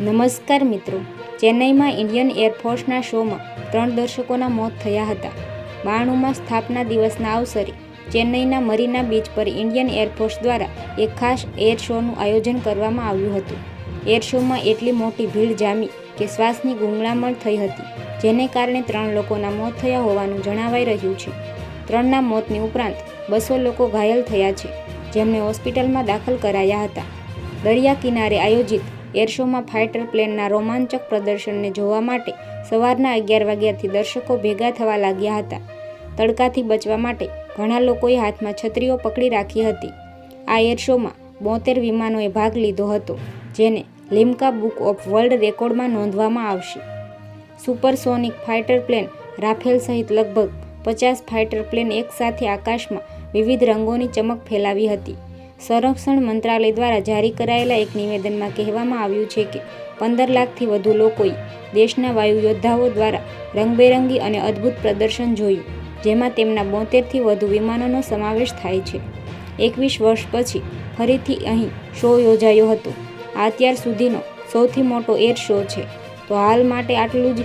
નમસ્કાર મિત્રો, ચેન્નઈમાં ઇન્ડિયન એરફોર્સના શોમાં ત્રણ દર્શકોના મોત થયા હતા. બાણુંમાં સ્થાપના દિવસના અવસરે ચેન્નઈના મરીના બીચ પર ઇન્ડિયન એરફોર્સ દ્વારા એક ખાસ એર શોનું આયોજન કરવામાં આવ્યું હતું. એર શોમાં એટલી મોટી ભીડ જામી કે શ્વાસની ગુંગળામણ થઈ હતી, જેને કારણે ત્રણ લોકોના મોત થયા હોવાનું જણાવાઈ રહ્યું છે. ત્રણના મોતની ઉપરાંત બસો લોકો ઘાયલ થયા છે, જેમને હોસ્પિટલમાં દાખલ કરાયા હતા. દરિયા કિનારે આયોજિત એર શોમાં ફાઇટર પ્લેનના રોમાંચક પ્રદર્શનને જોવા માટે સવારના અગિયાર વાગ્યાથી દર્શકો ભેગા થવા લાગ્યા હતા. તડકાથી બચવા માટે ઘણા લોકોએ હાથમાં છત્રીઓ પકડી રાખી હતી. આ એર શોમાં બોતેર વિમાનોએ ભાગ લીધો હતો, જેને લિમ્કા બુક ઓફ વર્લ્ડ રેકોર્ડમાં નોંધવામાં આવશે. સુપરસોનિક ફાઇટર પ્લેન રાફેલ સહિત લગભગ પચાસ ફાઇટર પ્લેન એકસાથે આકાશમાં વિવિધ રંગોની ચમક ફેલાવી હતી. સંરક્ષણ મંત્રાલય દ્વારા જારી કરાયેલા એક નિવેદનમાં કહેવામાં આવ્યું છે કે પંદર લાખથી વધુ લોકોએ દેશના વાયુ યોદ્ધાઓ દ્વારા રંગબેરંગી અને અદ્ભુત પ્રદર્શન જોયું, જેમાં તેમના બોતેરથી વધુ વિમાનોનો સમાવેશ થાય છે. એકવીસ વર્ષ પછી ફરીથી અહીં શો યોજાયો હતો. આ અત્યાર સુધીનો સૌથી મોટો એર શો છે. તો હાલ માટે આટલું જ